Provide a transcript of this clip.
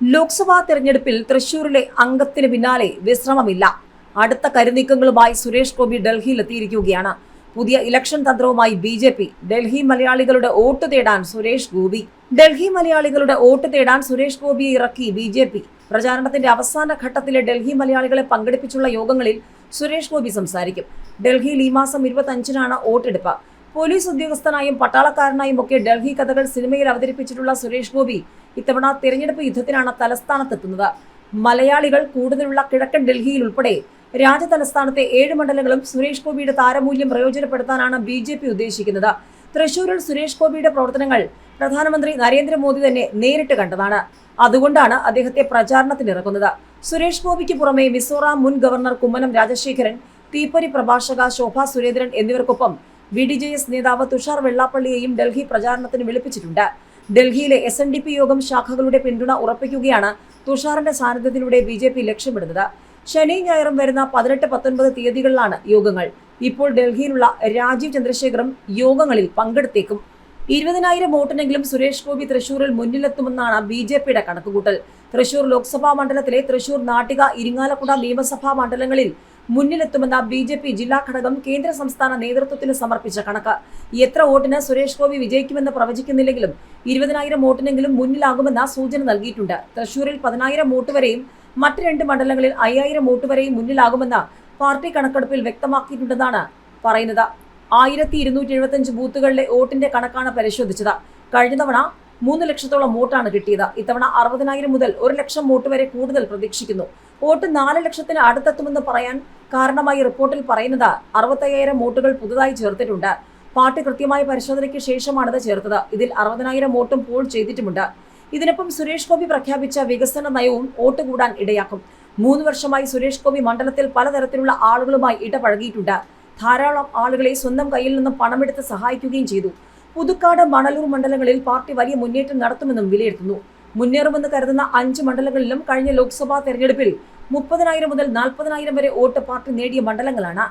ലോക്സഭാ തെരഞ്ഞെടുപ്പിൽ തൃശൂരിലെ അംഗത്തിന് പിന്നാലെ വിശ്രമമില്ല. അടുത്ത കരുനീക്കങ്ങളുമായി സുരേഷ് ഗോപി ഡൽഹിയിലെത്തിയിരിക്കുകയാണ്. പുതിയ ഇലക്ഷൻ തന്ത്രവുമായി ബി ജെ പി ഡൽഹി മലയാളികളുടെ വോട്ട് തേടാൻ സുരേഷ് ഗോപി. ഡൽഹി മലയാളികളുടെ വോട്ട് തേടാൻ സുരേഷ് ഗോപിയെ ഇറക്കി ബി ജെ പി. പ്രചാരണത്തിന്റെ അവസാന ഘട്ടത്തിലെ ഡൽഹി മലയാളികളെ പങ്കെടുപ്പിച്ചുള്ള യോഗങ്ങളിൽ സുരേഷ് ഗോപി സംസാരിക്കും. ഡൽഹിയിൽ ഈ മാസം ഇരുപത്തഞ്ചിനാണ് വോട്ടെടുപ്പ്. പോലീസ് ഉദ്യോഗസ്ഥനായും പട്ടാളക്കാരനായും ഒക്കെ ഡൽഹി കഥകൾ സിനിമയിൽ അവതരിപ്പിച്ചിട്ടുള്ള സുരേഷ് ഗോപി ഇത്തവണ തിരഞ്ഞെടുപ്പ് യുദ്ധത്തിനാണ് തലസ്ഥാനത്തെത്തുന്നത്. മലയാളികൾ കൂടുതലുള്ള കിഴക്കൻ ഡൽഹിയിൽ ഉൾപ്പെടെ രാജതലസ്ഥാനത്തെ ഏഴ് മണ്ഡലങ്ങളും സുരേഷ് ഗോപിയുടെ താരമൂല്യം പ്രയോജനപ്പെടുത്താനാണ് ബി ജെ പി ഉദ്ദേശിക്കുന്നത്. തൃശൂരിൽ സുരേഷ് ഗോപിയുടെ പ്രവർത്തനങ്ങൾ പ്രധാനമന്ത്രി നരേന്ദ്രമോദി തന്നെ നേരിട്ട് കണ്ടതാണ്. അതുകൊണ്ടാണ് അദ്ദേഹത്തെ പ്രചാരണത്തിനിറക്കുന്നത്. സുരേഷ് ഗോപിക്ക് പുറമെ മിസോറാം മുൻ ഗവർണർ കുമ്മനം രാജശേഖരൻ തീപ്പരി പ്രഭാഷക ശോഭ സുരേന്ദ്രൻ എന്നിവർക്കൊപ്പം ബി ഡി ജെ എസ് നേതാവ് തുഷാർ വെള്ളാപ്പള്ളിയെയും ഡൽഹി പ്രചാരണത്തിന് വിളിപ്പിച്ചിട്ടുണ്ട്. ഡൽഹിയിലെ എസ് എൻ ഡി പി യോഗം ശാഖകളുടെ പിന്തുണ ഉറപ്പിക്കുകയാണ് തുഷാറിന്റെ സാന്നിധ്യത്തിലൂടെ ബി ജെ പി ലക്ഷ്യമിടുന്നത്. ശനി ഞായറും വരുന്ന പതിനെട്ട് പത്തൊൻപത് തീയതികളിലാണ് യോഗങ്ങൾ. ഇപ്പോൾ ഡൽഹിയിലുള്ള രാജീവ് ചന്ദ്രശേഖറും യോഗങ്ങളിൽ പങ്കെടുത്തേക്കും. ഇരുപതിനായിരം വോട്ടിനെങ്കിലും സുരേഷ് ഗോപി തൃശൂരിൽ മുന്നിലെത്തുമെന്നാണ് ബി ജെ പിയുടെ കണക്കുകൂട്ടൽ. തൃശൂർ ലോക്സഭാ മണ്ഡലത്തിലെ തൃശൂർ നാട്ടിക ഇരിങ്ങാലക്കുട നിയമസഭാ മണ്ഡലങ്ങളിൽ മുന്നിലെത്തുമെന്ന ബി ജെ പി ജില്ലാ ഘടകം കേന്ദ്ര സംസ്ഥാന നേതൃത്വത്തിന് സമർപ്പിച്ച കണക്ക്. എത്ര വോട്ടിന് സുരേഷ് ഗോപി വിജയിക്കുമെന്ന് പ്രവചിക്കുന്നില്ലെങ്കിലും ഇരുപതിനായിരം വോട്ടിനെങ്കിലും മുന്നിലാകുമെന്ന സൂചന നൽകിയിട്ടുണ്ട്. തൃശൂരിൽ പതിനായിരം വോട്ട് വരെയും മറ്റ് രണ്ട് മണ്ഡലങ്ങളിൽ അയ്യായിരം വോട്ട് വരെയും മുന്നിലാകുമെന്ന പാർട്ടി കണക്കെടുപ്പിൽ വ്യക്തമാക്കിയിട്ടുണ്ടെന്നാണ് പറയുന്നത്. ആയിരത്തി ഇരുന്നൂറ്റി എഴുപത്തഞ്ച് ബൂത്തുകളിലെ വോട്ടിന്റെ കണക്കാണ് പരിശോധിച്ചത്. കഴിഞ്ഞ തവണ മൂന്ന് ലക്ഷത്തോളം വോട്ടാണ് കിട്ടിയത്. ഇത്തവണ അറുപതിനായിരം മുതൽ ഒരു ലക്ഷം വോട്ട് വരെ കൂടുതൽ പ്രതീക്ഷിക്കുന്നു. വോട്ട് നാല് ലക്ഷത്തിന് അടുത്തെത്തുമെന്ന് പറയാൻ കാരണമായി റിപ്പോർട്ടിൽ പറയുന്നത് അറുപത്തയ്യായിരം വോട്ടുകൾ പുതുതായി ചേർത്തിട്ടുണ്ട്. പാർട്ടി കൃത്യമായ പരിശോധനയ്ക്ക് ശേഷമാണിത് ചേർത്തത്. ഇതിൽ അറുപതിനായിരം വോട്ടും പോൾ ചെയ്തിട്ടുമുണ്ട്. ഇതിനൊപ്പം സുരേഷ് ഗോപി പ്രഖ്യാപിച്ച വികസന നയവും വോട്ട് കൂടാൻ ഇടയാക്കും. മൂന്ന് വർഷമായി സുരേഷ് ഗോപി മണ്ഡലത്തിൽ പലതരത്തിലുള്ള ആളുകളുമായി ഇടപഴകിയിട്ടുണ്ട്. ധാരാളം ആളുകളെ സ്വന്തം കയ്യിൽ നിന്നും പണമെടുത്ത് സഹായിക്കുകയും ചെയ്തു. പുതുക്കാട് മണലൂർ മണ്ഡലങ്ങളിൽ പാർട്ടി വലിയ മുന്നേറ്റം നടത്തുമെന്നും വിലയിരുത്തുന്നു. മുന്നേറുമെന്ന് കരുതുന്ന അഞ്ച് മണ്ഡലങ്ങളിലും കഴിഞ്ഞ ലോക്സഭാ തെരഞ്ഞെടുപ്പിൽ മുപ്പതിനായിരം മുതൽ നാൽപ്പതിനായിരം വരെ വോട്ട് പാർട്ടി നേടിയ മണ്ഡലങ്ങളാണ്.